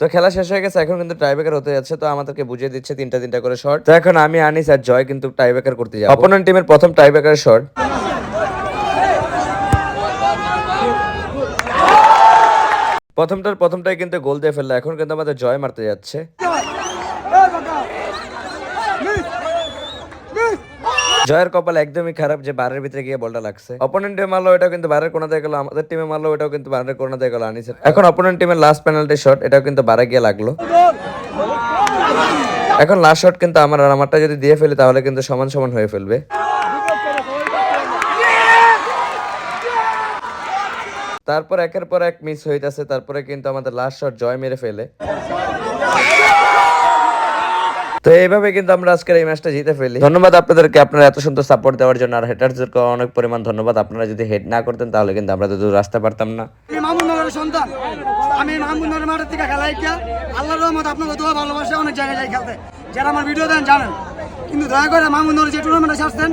তো খেলা শেষ হয়ে গেছে, এখন কিন্তু টাইব্রেকার হতে যাচ্ছে, তো আমাদেরকে বুঝিয়ে দিচ্ছে তিনটা তিনটা করে শট তো এখন আমি আনিস আর জয় কিন্তু টাইব্রেকার করতে যাব। অপোনেন্ট টিমের প্রথম টাইব্রেকার শট প্রথমটার প্রথমটাই কিন্তু গোল দিয়ে ফেলল, এখন কিন্তু আমাদের জয় মারতে যাচ্ছে। জয়ের কপাল একদমই খারাপ যে বারের ভিতরে গিয়ে বলটা লাগছে। অপোনেন্টে মারলো, এটাও কিন্তু বারের কোনা দিয়ে গেল, আমাদের টিমে মারলো, এটাও কিন্তু বারের কোনা দিয়ে গেল, আনিসের। এখন অপোনেন্ট টিমের লাস্ট পেনাল্টি শট এটাও কিন্তু বারে গিয়ে লাগল। এখন লাস্ট শট কিন্তু আমার আর আমারটা যদি দিয়ে ফেলি, তাহলে কিন্তু সমান সমান হয়ে ফেলবে। তারপর একের পর এক মিস হইতাছে, তারপরে কিন্তু আমাদের লাস্ট শট জয় মেরে ফেলে। তো এইভাবে কিন্তু আমরা আজকের এই ম্যাচটা জিতে ফেলি। ধন্যবাদ আপনাদেরকে, আপনারা এত সুন্দর সাপোর্ট দেওয়ার জন্য। আর হেটারদেরকে অনেক পরিমাণ ধন্যবাদ। আপনারা যদি হেড না করতেন, তাহলে কিন্তু আমরা তো দূর আসতে পারতাম না। মামুনগরের সন্তান। আমি মামুনগরের মাঠের থেকে খেলাই আল্লাহর রহমত আপনাকে দোয়া ভালোবাসে, অনেক জায়গায় খেলতে। যারা আমার ভিডিও দেন, জানেন। কিন্তু দয়া করে মামুন্দর যে টুর্নামেন্টে ছাড়ছেন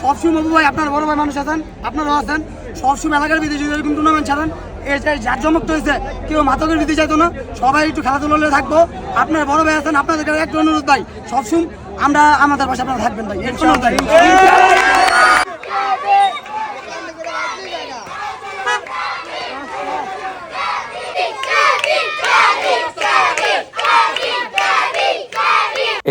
সবসময় বাবু ভাই আপনার বড় ভাই মানুষ আছেন, আপনারাও আছেন, সবসময় এলাকার ভিতরে যদি এরকম টুর্নামেন্ট ছাড়েন এর যে যার জমক হয়েছে, কেউ মাতকের ভিতরে যাইতো না, সবাই একটু খেলাধুলা থাকব। আপনার বড় ভাই আছেন, আপনাদের একটু অনুরোধ ভাই, সবসময় আমরা আমাদের পাশে আপনারা থাকবেন ভাই, এর অনুরোধ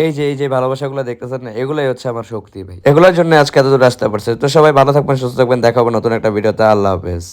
এই যে এই যে ভালোবাসাগুলো দেখতেছেন না, এগুলোই হচ্ছে আমার শক্তি ভাই। এগুলোর জন্য আজকে এত দূর আসতে পারছে তো সবাই ভালো থাকবেন, সুস্থ থাকবেন দেখাবো নতুন একটা ভিডিওতে। আল্লাহ হাফেজ।